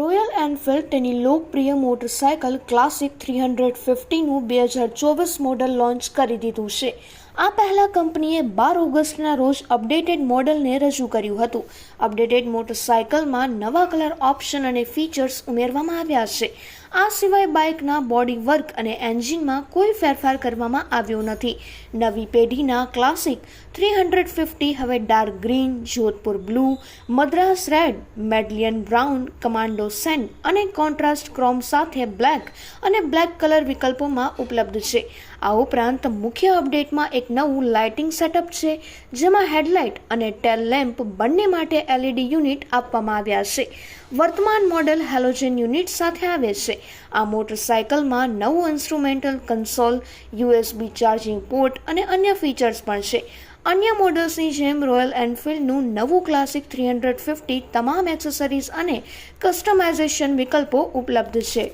Royal Enfield તેની લોકપ્રિય motorcycle classic three hundred ફિફ્ટીનું બે હજાર ચોવીસ મોડલ લોન્ચ કરી દીધું છે. આ પહેલાં કંપનીએ બાર ઓગસ્ટના રોજ અપડેટેડ મોડલને રજૂ કર્યું હતું. અપડેટેડ મોટરસાયકલમાં નવા કલર ઓપ્શન અને ફીચર્સ ઉમેરવામાં આવ્યા છે. આ સિવાય બાઇકના બોડી વર્ક અને એન્જિનમાં કોઈ ફેરફાર કરવામાં આવ્યો નથી. નવી પેઢીના ક્લાસિક થ્રી હંડ્રેડ ફિફ્ટી હવે dark green Jodhpur blue Madras red medallion brown commando sand અને કોન્ટ્રાસ્ટ ક્રોમ સાથે બ્લેક અને બ્લેક કલર વિકલ્પોમાં ઉપલબ્ધ છે. આ ઉપરાંત મુખ્ય અપડેટમાં એક નવું લાઇટિંગ સેટઅપ છે, જેમાં હેડલાઇટ અને ટેલ લેમ્પ બંને માટે એલઈડી યુનિટ આપવામાં આવ્યા છે. વર્તમાન મોડેલ હેલોજન યુનિટ સાથે આવે છે. આ મોટરસાયકલમાં નવું instrumental console, USB charging port અને અન્ય ફીચર્સ પણ છે. અન્ય મોડલ્સની જેમ રોયલ એનફિલ્ડનું નવું ક્લાસિક થ્રી હંડ્રેડ ફિફ્ટી તમામ એક્સેસરીઝ અને કસ્ટમાઇઝેશન વિકલ્પો ઉપલબ્ધ છે.